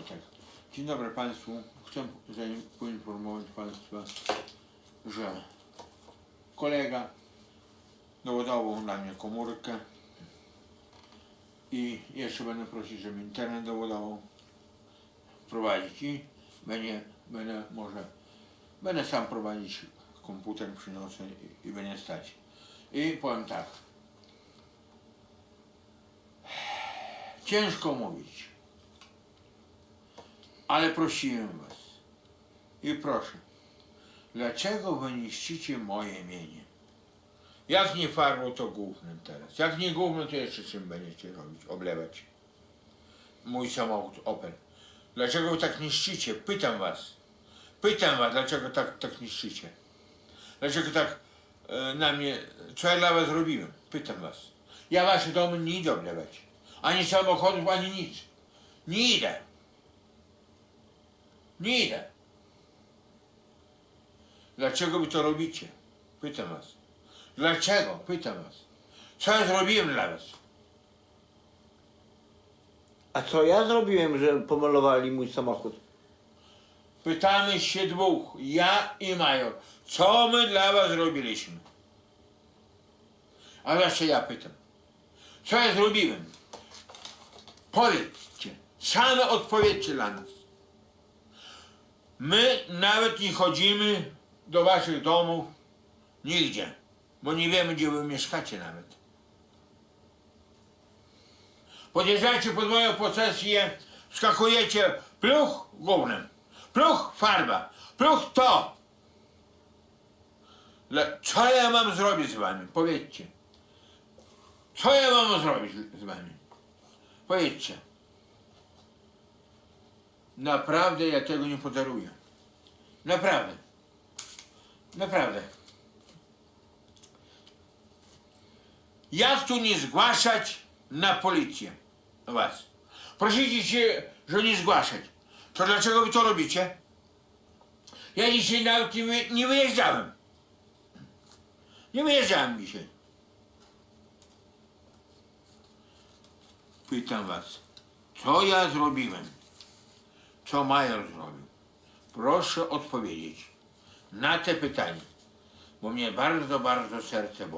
Wojtek. Dzień dobry Państwu. Chcę poinformować Państwa, że kolega doładował na mnie komórkę i jeszcze będę prosić, żeby internet doładował prowadzić i będę może będę sam prowadzić komputer przyniosę i, i będzie stać. I powiem tak. Ciężko mówić, ale prosiłem was i proszę, dlaczego wy niszczycie moje mienie? Jak nie farbo, to gównem teraz. Jak nie gówno, to jeszcze czym będziecie robić? Oblewać mój samochód Opel. Dlaczego tak niszczycie? Pytam was. Pytam was, dlaczego tak, tak niszczycie? Dlaczego tak e, na mnie, co ja dla was zrobiłem? Pytam was. Ja wasze domy nie idę oblewać. Ani samochodów, ani nic. Nie idę. Nie idę. Dlaczego wy to robicie? Pytam was. Dlaczego? Pytam was. Co ja zrobiłem dla was? A co ja zrobiłem, że pomalowali mój samochód? Pytamy się dwóch, ja i major. Co my dla was zrobiliśmy? A zawsze ja pytam. Co ja zrobiłem? Powiedzcie. Same odpowiedzcie dla nas. My nawet nie chodzimy do waszych domów nigdzie, bo nie wiemy, gdzie wy mieszkacie nawet. Podjeżdżacie pod moją posesję, skakujecie pluch gównem, pluch farba, pluch to. Co ja mam zrobić z wami? Powiedzcie. Co ja mam zrobić z wami? Powiedzcie. Naprawdę ja tego nie podaruję. Naprawdę. Naprawdę. Jak tu nie zgłaszać na policję was? Prosicie się, że nie zgłaszać. To dlaczego wy to robicie? Ja dzisiaj nawet nie, nie wyjeżdżałem. Nie wyjeżdżałem dzisiaj. Pytam was, co ja zrobiłem? Co major zrobił? Proszę odpowiedzieć na te pytania, bo mnie bardzo, bardzo serce boli.